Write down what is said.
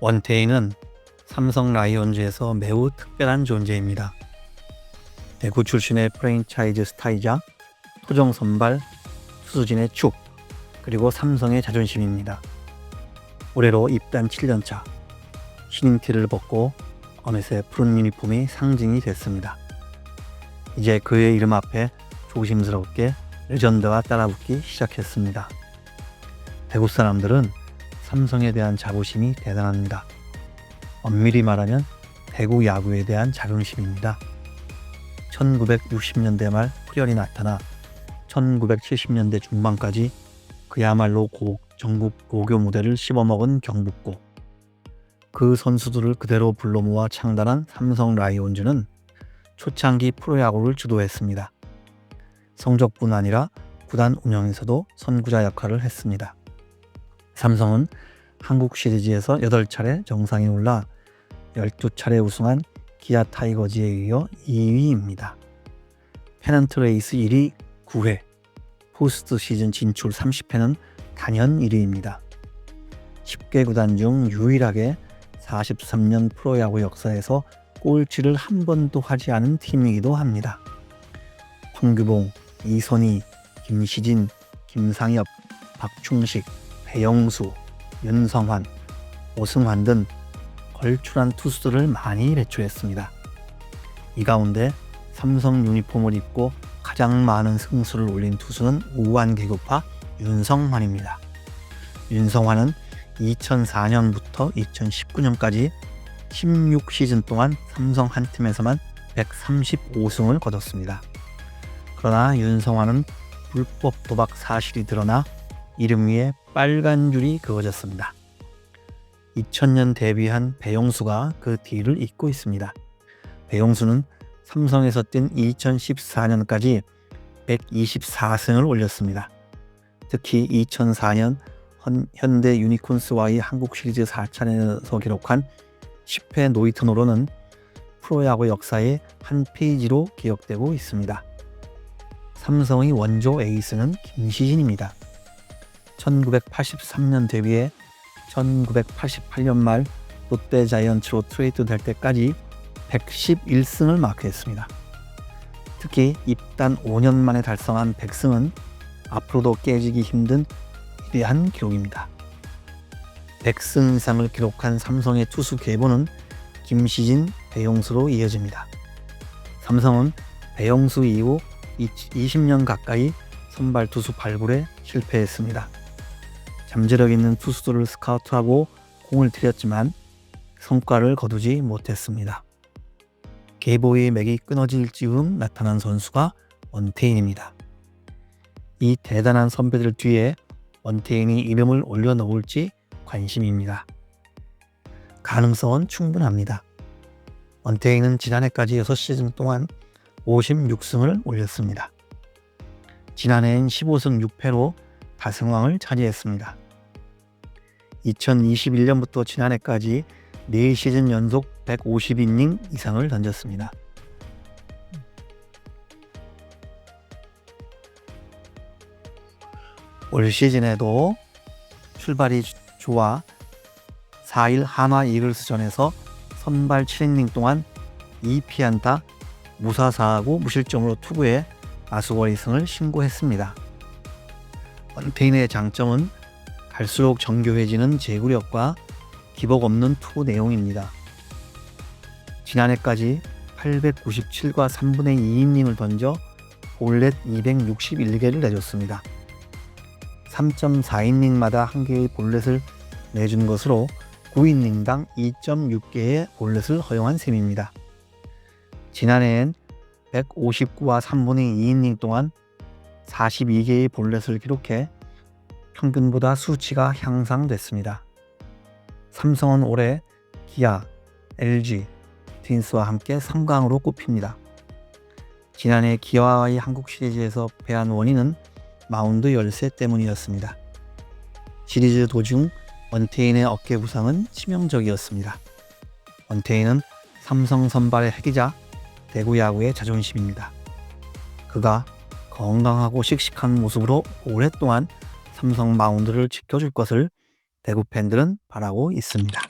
원태인은 삼성 라이온즈에서 매우 특별한 존재입니다. 대구 출신의 프랜차이즈 스타이자 토종 선발 수수진의 축 그리고 삼성의 자존심입니다. 올해로 입단 7년차 신인 티를 벗고 어느새 푸른 유니폼이 상징이 됐습니다. 이제 그의 이름 앞에 조심스럽게 레전드가 따라붙기 시작했습니다. 대구 사람들은 삼성에 대한 자부심이 대단합니다. 엄밀히 말하면 대구 야구에 대한 자긍심입니다. 1960년대 말 풀열이 나타나 1970년대 중반까지 그야말로 고, 전국 고교 무대를 씹어먹은 경북고 그 선수들을 그대로 불러 모아 창단한 삼성 라이온즈는 초창기 프로야구를 주도했습니다. 성적뿐 아니라 구단 운영에서도 선구자 역할을 했습니다. 삼성은 한국 시리즈에서 8차례 정상에 올라 12차례 우승한 기아 타이거즈에 이어 2위입니다. 페넌트 레이스 1위 9회, 포스트 시즌 진출 30회는 단연 1위입니다. 10개 구단 중 유일하게 43년 프로야구 역사에서 꼴찌를 한 번도 하지 않은 팀이기도 합니다. 황규봉, 이선희, 김시진, 김상엽, 박충식, 배영수, 윤성환, 오승환 등 걸출한 투수들을 많이 배출했습니다. 이 가운데 삼성 유니폼을 입고 가장 많은 승수를 올린 투수는 우한 개구파 윤성환입니다. 윤성환은 2004년부터 2019년까지 16시즌 동안 삼성 한 팀에서만 135승을 거뒀습니다. 그러나 윤성환은 불법 도박 사실이 드러나 이름 위에 빨간 줄이 그어졌습니다. 2000년 데뷔한 배용수가 그 뒤를 잇고 있습니다. 배용수는 삼성에서 뛴 2014년까지 124승을 올렸습니다. 특히 2004년 현대 유니콘스와의 한국 시리즈 4차전에서 기록한 10회 노이트노로는 프로야구 역사의 한 페이지로 기억되고 있습니다. 삼성의 원조 에이스는 김시진입니다. 1983년 데뷔해 1988년 말 롯데 자이언츠로 트레이드 될 때까지 111승을 마크했습니다. 특히 입단 5년 만에 달성한 100승은 앞으로도 깨지기 힘든 위대한 기록입니다. 100승 이상을 기록한 삼성의 투수 계보는 김시진, 배용수로 이어집니다. 삼성은 배용수 이후 20년 가까이 선발 투수 발굴에 실패했습니다. 잠재력 있는 투수들을 스카우트하고 공을 들였지만 성과를 거두지 못했습니다. 계보의 맥이 끊어질 즈음 나타난 선수가 원태인입니다. 이 대단한 선배들 뒤에 원태인이 이름을 올려놓을지 관심입니다. 가능성은 충분합니다. 원태인은 지난해까지 6시즌 동안 56승을 올렸습니다. 지난해엔 15승 6패로 다승왕을 차지했습니다. 2021년부터 지난해까지 4시즌 연속 150이닝 이상을 던졌습니다. 올 시즌에도 출발이 좋아 4일 한화 이글스전에서 선발 7이닝 동안 2피안타 무사사하고 무실점으로 투구해 아수월 이승을 신고했습니다. 원태인의 장점은 갈수록 정교해지는 제구력과 기복 없는 투구 내용입니다. 지난해까지 897과 3분의 2이닝을 던져 볼넷 261개를 내줬습니다. 3.4이닝마다 한 개의 볼넷을 내준 것으로 9이닝당 2.6개의 볼넷을 허용한 셈입니다. 지난해엔 159와 3분의 2이닝 동안 42개의 볼넷을 기록해 평균보다 수치가 향상됐습니다. 삼성은 올해 기아, LG, 트윈스와 함께 3강으로 꼽힙니다. 지난해 기아와의 한국 시리즈에서 패한 원인은 마운드 열세 때문이었습니다. 시리즈 도중 원태인의 어깨 부상은 치명적이었습니다. 원태인은 삼성 선발의 핵이자 대구 야구의 자존심입니다. 그가 건강하고 씩씩한 모습으로 오랫동안 삼성 마운드를 지켜줄 것을 대구 팬들은 바라고 있습니다.